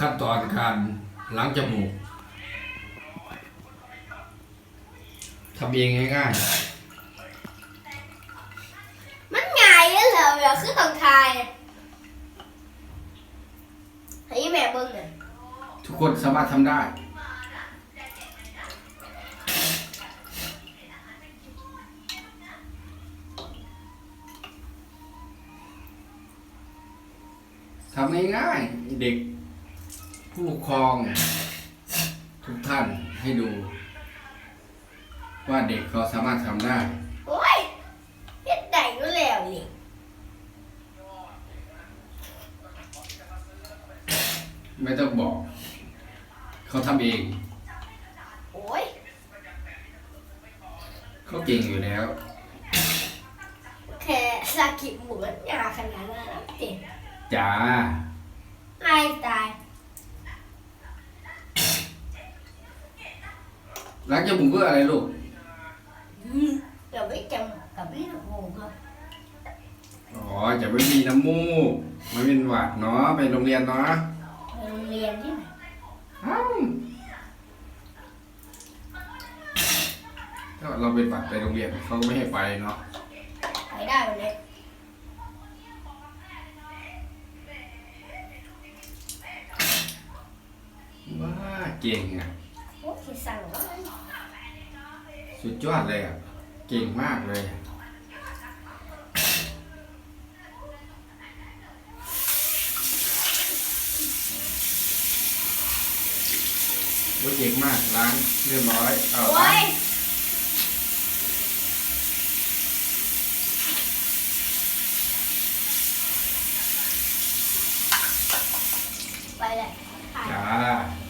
ขั้นตอนการล้างจมูกทำเองง่ายมันง่ายเลยเหรอเดี๋ยวคือต้องทายให้แม่เบิ่งหน่อยๆ ทุกคนสามารถทำได้ ทำง่ายๆเด็ก ผู้ปกครองทุกท่านให้ดู ว่าเด็กเขาสามารถทำได้ โอ้ยเฮ็ดได้อยู่แล้วนี่ไม่ต้องบอก เขาทำเอง โอ้ยเขาเก่งอยู่แล้ว แค่สากิหมูมันยากขนาดนั้นเจ็บจ้า ตายตาย ล้างจมูกเพื่ออะไรลูกอืมเดี๋ยวไม่จำกับไม่หมูครับอ๋อ จะไม่มีน้ำมูกไม่เป็นหวัดเนาะ ไปโรงเรียนเนาะไปโรงเรียนที่ไหนอ้าวถ้าเราเป็นหวัดไปโรงเรียนเขาก็ไม่ให้ไปเนาะไปได้วันนี้ว้าเก่งอะ โอ้ยสั่งว่าสุดยอดเลยอะ เก่งมากเลยว่าเก่งมากล้างเรียบร้อย เอาโอ้ล้างยไปเลยถ่ายจ้า